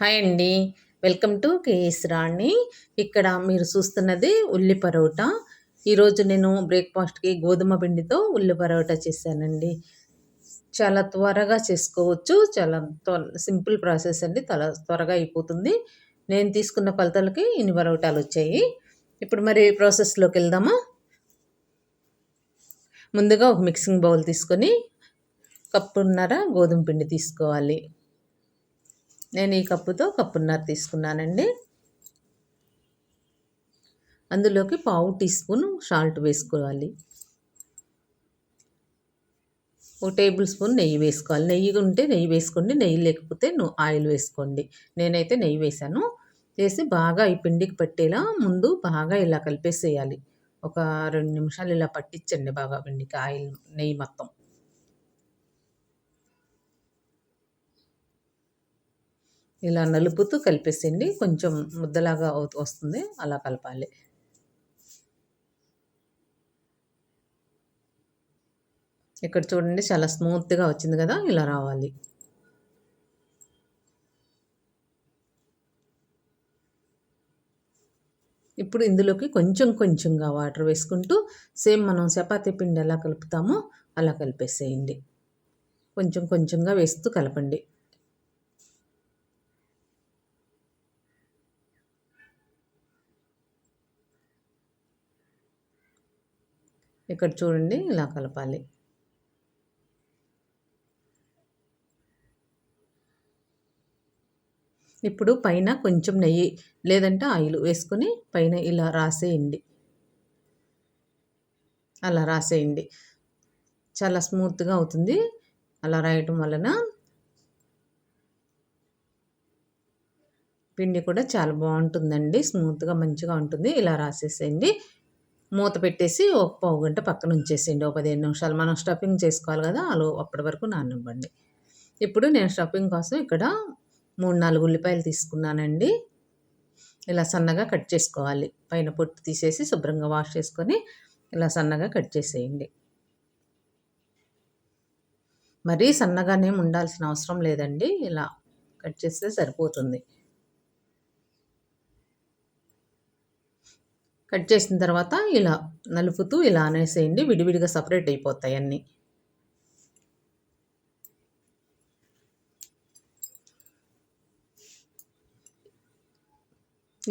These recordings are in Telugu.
హాయ్ అండి. Welcome to KS Rani. ఇక్కడ మీరు చూస్తున్నది ఉల్లి పరోటా. ఈరోజు నేను బ్రేక్ఫాస్ట్కి గోధుమ పిండితో ఉల్లి పరోటా చేశానండి. చాలా త్వరగా చేసుకోవచ్చు. చాలా సింపుల్ ప్రాసెస్ అండి. తల త్వరగా అయిపోతుంది. నేను తీసుకున్న కొలతలకి ఇన్ని పరోటాలు వచ్చాయి. ఇప్పుడు మరి ప్రాసెస్లోకి వెళ్దామా? ముందుగా ఒక మిక్సింగ్ బౌల్ తీసుకొని కప్పున్నర గోధుమ పిండి తీసుకోవాలి. నేను ఈ కప్పుతో కప్పున్నర తీసుకున్నానండి. అందులోకి పావు టీ స్పూన్ సాల్ట్ వేసుకోవాలి. ఒక టేబుల్ స్పూన్ నెయ్యి వేసుకోవాలి. నెయ్యి ఉంటే నెయ్యి వేసుకోండి నెయ్యి లేకపోతే ఆయిల్ వేసుకోండి. నేనైతే నెయ్యి వేసాను వేసి బాగా ఈ పిండికి పట్టేలా ముందు బాగా ఇలా కలిపేసేయాలి. ఒక రెండు నిమిషాలు ఇలా పట్టించండి బాగా పిండికి ఆయిల్ నెయ్యి మొత్తం. ఇలా నలుపుతూ కలిపేసేయండి. కొంచెం ముద్దలాగా వస్తుంది. అలా కలపాలి. ఇక్కడ చూడండి చాలా స్మూత్గా వచ్చింది కదా ఇలా రావాలి. ఇప్పుడు ఇందులోకి కొంచెం కొంచెంగా వాటర్ వేసుకుంటూ సేమ్ మనం చపాతీ పిండి ఎలా కలుపుతామో అలా కలిపేసేయండి. కొంచెం కొంచెంగా వేస్తూ కలపండి. ఇక్కడ చూడండి ఇలా కలపాలి. ఇప్పుడు పైన కొంచెం నెయ్యి లేదంటే ఆయిల్ వేసుకొని పైన ఇలా రాసేయండి. అలా రాసేయండి. చాలా స్మూత్గా అవుతుంది. అలా రాయటం వలన పిండి కూడా చాలా బాగుంటుందండి. స్మూత్గా మంచిగా ఉంటుంది. ఇలా రాసేసేయండి. మూత పెట్టేసి ఒక పావు గంట పక్కన ఉంచేసేయండి. ఒక పదిహేను నిమిషాలు మనం స్టఫింగ్ చేసుకోవాలి కదా అలా అప్పటి వరకు నాననివ్వండి. ఇప్పుడు నేను స్టఫింగ్ కోసం ఇక్కడ మూడు నాలుగు ఉల్లిపాయలు తీసుకున్నానండి. ఇలా సన్నగా కట్ చేసుకోవాలి. పైన పొట్టు తీసేసి శుభ్రంగా వాష్ చేసుకొని ఇలా సన్నగా కట్ చేసేయండి. మరీ సన్నగానే ఉండాల్సిన అవసరం లేదండి. ఇలా కట్ చేస్తే సరిపోతుంది. కట్ చేసిన తర్వాత ఇలా నలుపుతూ ఇలా అనేసేయండి. విడివిడిగా సపరేట్ అయిపోతాయి అన్నీ.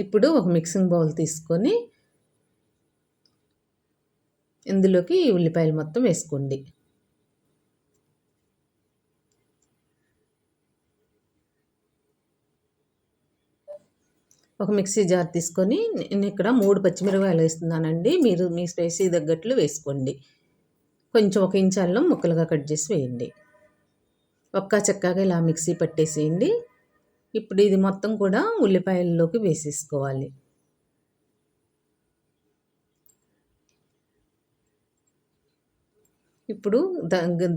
ఇప్పుడు ఒక మిక్సింగ్ బౌల్ తీసుకొని ఇందులోకి ఉల్లిపాయలు మొత్తం వేసుకోండి. ఒక మిక్సీ జార్ తీసుకొని నేను ఇక్కడ మూడు పచ్చిమిరపకాయలు వేస్తున్నానండి. మీరు మీ స్పైసీ తగ్గట్లు వేసుకోండి. కొంచెం ఒక ఇంచ్ అల్లం ముక్కలుగా కట్ చేసి వేయండి. ఒక్క చెక్కగా ఇలా మిక్సీ పట్టేసేయండి. ఇప్పుడు ఇది మొత్తం కూడా ఉల్లిపాయల్లోకి వేసేసుకోవాలి. ఇప్పుడు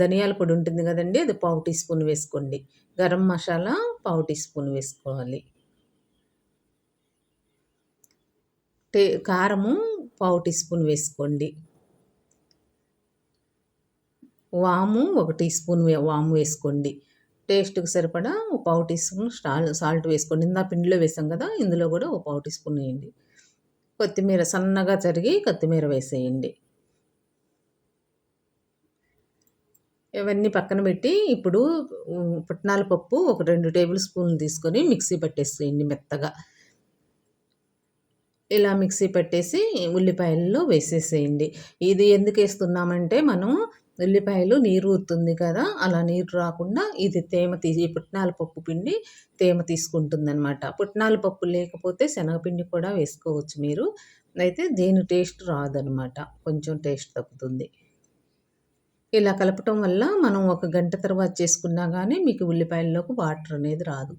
ధనియాల పొడి ఉంటుంది కదండి అది పావు టీ స్పూన్ వేసుకోండి. గరం మసాలా పావు టీ స్పూన్ వేసుకోవాలి. టే కారము పావు టీ స్పూన్ వేసుకోండి. వాము ఒక టీ స్పూన్ వాము వేసుకోండి. టేస్ట్కి సరిపడా ఒక పావు టీ స్పూన్ సాల్ట్ వేసుకోండి. ఇందా పిండిలో వేసాం కదా ఇందులో కూడా ఒక పావు టీ స్పూన్ వేయండి. కొత్తిమీర సన్నగా జరిగి కొత్తిమీర వేసేయండి. ఇవన్నీ పక్కన పెట్టి ఇప్పుడు పుట్నాల పప్పు ఒక రెండు టేబుల్ స్పూన్లు తీసుకొని మిక్సీ పట్టేసేయండి మెత్తగా. ఇలా మిక్సీ పెట్టేసి ఉల్లిపాయల్లో వేసేసేయండి. ఇది ఎందుకు వేస్తున్నామంటే మనం ఉల్లిపాయలు నీరు ఊరుతుంది కదా అలా నీరు రాకుండా ఇది తేమ తీసి పుట్నాల పప్పు పిండి తేమ తీసుకుంటుందనమాట పుట్నాల పప్పు లేకపోతే శనగపిండి కూడా వేసుకోవచ్చు మీరు. అయితే దేని టేస్ట్ రాదనమాట కొంచెం టేస్ట్ తగ్గుతుంది. ఇలా కలపటం వల్ల మనం ఒక గంట తర్వాత చేసుకున్నా కానీ మీకు ఉల్లిపాయల్లోకి వాటర్ అనేది రాదు.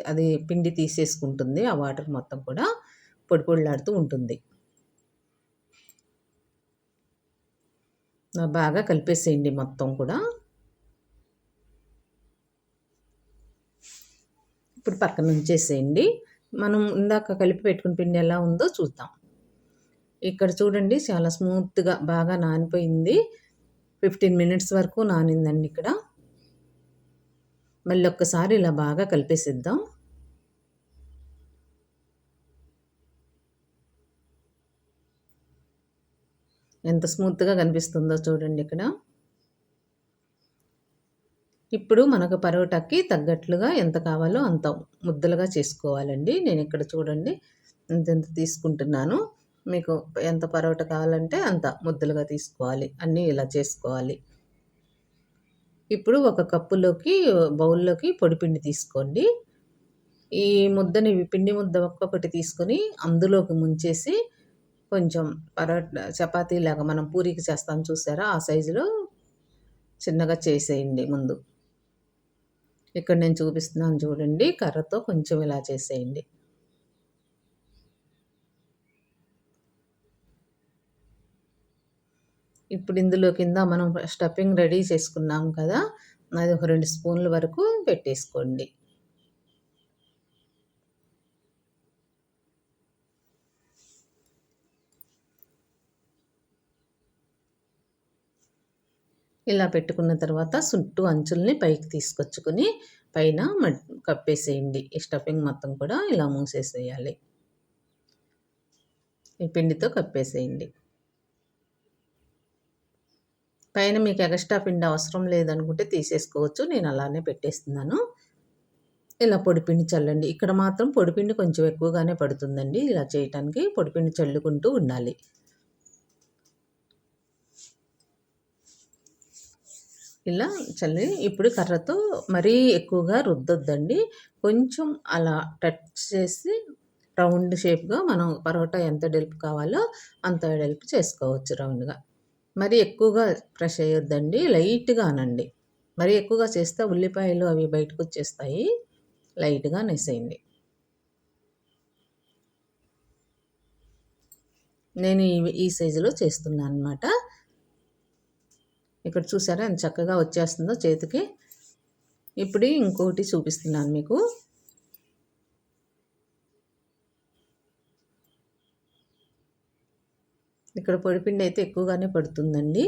అది పిండి తీసేసుకుంటుంది. ఆ వాటర్ మొత్తం కూడా పొడి పొడిలాడుతూ ఉంటుంది. బాగా కలిపేసేయండి మొత్తం కూడా. ఇప్పుడు పక్కన ఉంచేసేయండి. మనం ఇందాక కలిపి పెట్టుకున్న పిండి ఎలా ఉందో చూద్దాం. ఇక్కడ చూడండి చాలా స్మూత్గా బాగా నానిపోయింది. ఫిఫ్టీన్ మినిట్స్ వరకు నానిందండి ఇక్కడ. మళ్ళీ ఒక్కసారి ఇలా బాగా కలిపేసిద్దాం. ఎంత స్మూత్గా కనిపిస్తుందో చూడండి ఇక్కడ. ఇప్పుడు మనకు పరోటాకి తగ్గట్లుగా ఎంత కావాలో అంత ముద్దలుగా చేసుకోవాలండి. నేను ఇక్కడ చూడండి ఇంత తీసుకుంటున్నాను. మీకు ఎంత పరోటా కావాలంటే అంత ముద్దలుగా తీసుకోవాలి. అన్నీ ఇలా చేసుకోవాలి. ఇప్పుడు ఒక కప్పులోకి బౌల్లోకి పొడిపిండి తీసుకోండి. ఈ ముద్దని పిండి ముద్ద ఒక్కొక్కటి తీసుకొని అందులోకి ముంచేసి కొంచెం పరోటా చపాతీ లాగా మనం పూరికి చేస్తాం చూసారా? ఆ సైజులో చిన్నగా చేసేయండి ముందు. ఇక్కడ నేను చూపిస్తున్నాను చూడండి కర్రతో కొంచెం ఇలా చేసేయండి. ఇప్పుడు ఇందులో కింద మనం స్టఫింగ్ రెడీ చేసుకున్నాం కదా అది ఒక రెండు స్పూన్ల వరకు పెట్టేసుకోండి. ఇలా పెట్టుకున్న తర్వాత చుట్టూ అంచుల్ని పైకి తీసుకొచ్చుకొని పైన కప్పేసేయండి. ఈ స్టఫింగ్ మొత్తం కూడా ఇలా మూసేసేయాలి. ఈ పిండితో కప్పేసేయండి. పైన మీకు ఎక్స్ట్రా పిండి అవసరం లేదనుకుంటే తీసేసుకోవచ్చు. నేను అలానే పెట్టేస్తున్నాను. ఇలా పొడిపిండి చల్లండి. ఇక్కడ మాత్రం పొడిపిండి కొంచెం ఎక్కువగానే పడుతుందండి. ఇలా చేయటానికి పొడిపిండి చల్లుకుంటూ ఉండాలి. ఇలా చల్లి ఇప్పుడు కర్రతో మరీ ఎక్కువగా రుద్దొద్దండి. కొంచెం అలా టచ్ చేసి రౌండ్ షేప్గా మనం పరోటా ఎంత డెల్పు కావాలో అంత డెల్పు చేసుకోవచ్చు రౌండ్గా. మరి ఎక్కువగా ప్రెష్ చేయొద్దండి లైట్గా అనండి. మరి ఎక్కువగా చేస్తే ఉల్లిపాయలు అవి బయటకు వచ్చేస్తాయి లైట్గా నెసేయండి. నేను ఈ ఈ సైజులో చేస్తున్నాను అనమాట ఇక్కడ చూసారా ఎంత చక్కగా వచ్చేస్తుందో చేతికి. ఇప్పుడు ఇంకోటి చూపిస్తున్నాను మీకు. ఇక్కడ పొడిపిండి అయితే ఎక్కువగానే పడుతుందండి.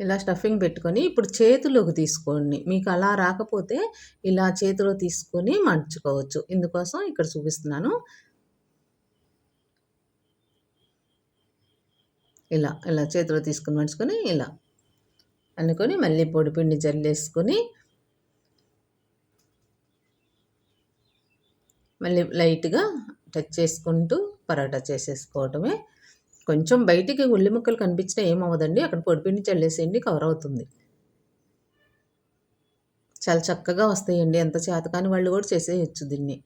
ఇలా స్టఫింగ్ పెట్టుకొని ఇప్పుడు చేతిలోకి తీసుకోండి. మీకు అలా రాకపోతే ఇలా చేతిలో తీసుకొని మడుచుకోవచ్చు. ఇందుకోసం ఇక్కడ చూపిస్తున్నాను. ఇలా ఇలా చేతిలో తీసుకుని మడుచుకొని ఇలా. అనుకొని మళ్ళీ పొడిపిండి జల్లేసుకొని మళ్ళీ లైట్గా టచ్ చేసుకుంటూ పరోటా చేసేసుకోవటమే. కొంచెం బయటికి ఉల్లి ముక్కలు కనిపించినా ఏమవ్వదండి. అక్కడ పొడిపిండి చల్లేసేయండి కవర్ అవుతుంది చాలా చక్కగా వస్తాయండి. ఎంత చేతకాని వాళ్ళు కూడా చేసేయచ్చు దీన్ని.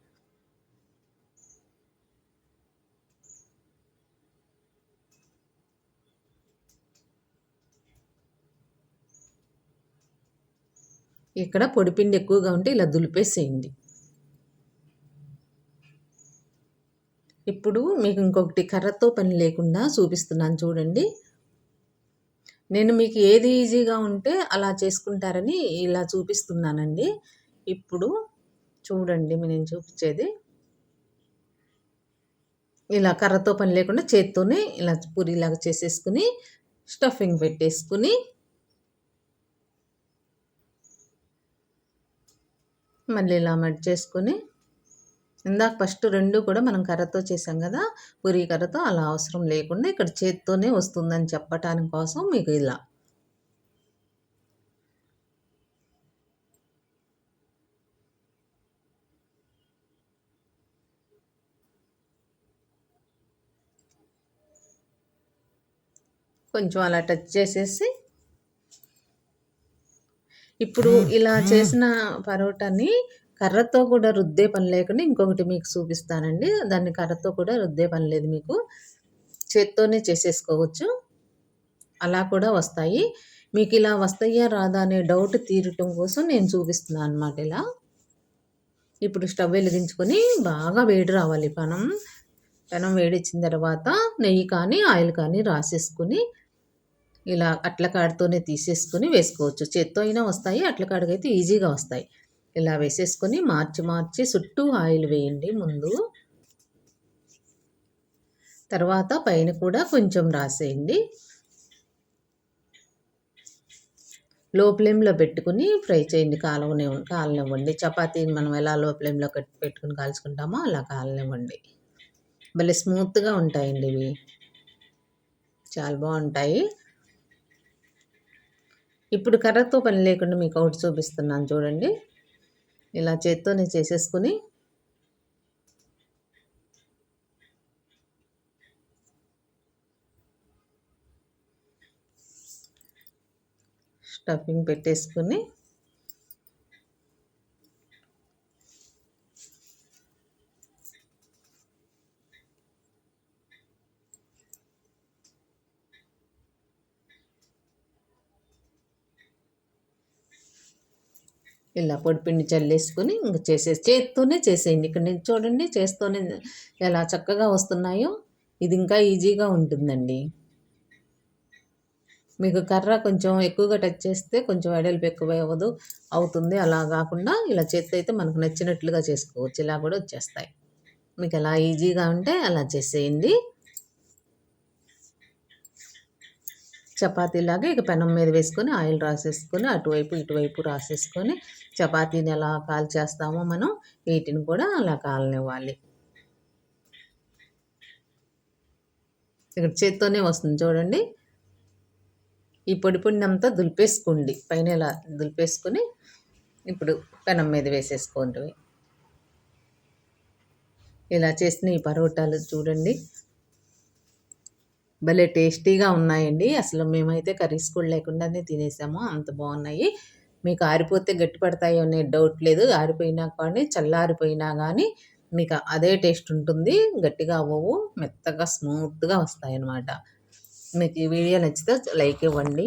ఇక్కడ పొడిపిండి ఎక్కువగా ఉంటే ఇలా దులిపేసేయండి. ఇప్పుడు మీకు ఇంకొకటి కర్రతో పని లేకుండా చూపిస్తున్నాను చూడండి. నేను మీకు ఏది ఈజీగా ఉంటే అలా చేసుకుంటారని ఇలా చూపిస్తున్నానండి. ఇప్పుడు చూడండి నేను చూపించేది. ఇలా కర్రతో పని లేకుండా చేత్తోనే ఇలా పూరిలాగా చేసేసుకుని స్టఫింగ్ పెట్టేసుకుని మళ్ళీ ఇలా మడ్ చేసుకొని ఇందాక ఫస్ట్ రెండు కూడా మనం కర్రతో చేసాం కదా పూరి కర్రతో అలా అవసరం లేకుండా ఇక్కడ చేత్తోనే వస్తుందని చెప్పటానికి కోసం మీకు ఇలా. కొంచెం అలా టచ్ చేసేసి ఇప్పుడు ఇలా చేసిన పరోటాని కర్రతో కూడా రుద్దే పని లేకుండా ఇంకొకటి మీకు చూపిస్తానండి. దాన్ని కర్రతో కూడా రుద్దే పని లేదు మీకు. చేత్తోనే చేసేసుకోవచ్చు. అలా కూడా వస్తాయి. మీకు ఇలా వస్తాయా రాదా అనే డౌట్ తీరటం కోసం నేను చూపిస్తున్నాను అనమాట ఇలా. ఇప్పుడు స్టవ్ వెలిగించుకొని బాగా వేడి రావాలి పనం. పెనం వేడిచ్చిన తర్వాత నెయ్యి కానీ ఆయిల్ కానీ రాసేసుకుని ఇలా అట్ల కాడతోనే తీసేసుకొని వేసుకోవచ్చు. చేత్తో అయినా వస్తాయి అట్ల కాడకైతే ఈజీగా వస్తాయి. ఇలా వేసేసుకొని మార్చి మార్చి చుట్టూ ఆయిల్ వేయండి ముందు. తర్వాత పైన కూడా కొంచెం రాసేయండి. లో ఫ్లేమ్లో పెట్టుకుని ఫ్రై చేయండి. కాలువనే కాలనివ్వండి. చపాతీ మనం ఎలా లో ఫ్లేమ్లో పెట్టుకుని కాల్చుకుంటామో అలా కాలనివ్వండి. భలే స్మూత్గా ఉంటాయండి ఇవి. చాలా బాగుంటాయి. ఇప్పుడు కర్రతో పని లేకుండా మీకు ఒకటి చూపిస్తున్నాను చూడండి. ఇలా చేత్తోనే చేసేసుకుని స్టఫింగ్ పెట్టేసుకుని ఇలా పొడిపిండి చల్లేసుకొని ఇంక చేసే చేత్తోనే చేసేయండి. ఇక్కడ నేను చూడండి చేస్తూనే ఎలా చక్కగా వస్తున్నాయో. ఇది ఇంకా ఈజీగా ఉంటుందండి. మీకు కర్ర కొంచెం ఎక్కువగా టచ్ చేస్తే కొంచెం వెడల్పు ఎక్కువ అవ్వదు అవుతుంది. అలా కాకుండా ఇలా చేతి అయితే మనకు నచ్చినట్లుగా చేసుకోవచ్చు. ఇలా కూడా వచ్చేస్తాయి. మీకు ఎలా ఈజీగా ఉంటే అలా చేసేయండి. చపాతీలాగా ఇక పెనం మీద వేసుకొని ఆయిల్ రాసేసుకొని అటువైపు ఇటువైపు రాసేసుకొని చపాతీని ఎలా కాల్చేస్తామో మనం వీటిని కూడా అలా కాలనివ్వాలి. ఇక్కడ చేత్తోనే వస్తుంది చూడండి. ఈ పొడి పొడిని అంతా దులిపేసుకోండి. పైన ఇలా దులిపేసుకొని ఇప్పుడు పెనం మీద వేసేసుకోండి. ఇలా చేసిన ఈ పరోటాలు చూడండి. భలే టేస్టీగా ఉన్నాయండి. అసలు మేమైతే కర్రీస్ కూడా లేకుండానే తినేసాము. అంత బాగున్నాయి. మీకు ఆరిపోతే గట్టి పడతాయో అనే డౌట్ లేదు. ఆరిపోయినా కానీ చల్లారిపోయినా కానీ మీకు అదే టేస్ట్ ఉంటుంది. గట్టిగా అవ్వవు. మెత్తగా స్మూత్గా వస్తాయి అన్నమాట మీకు ఈ వీడియో నచ్చితే లైక్ ఇవ్వండి.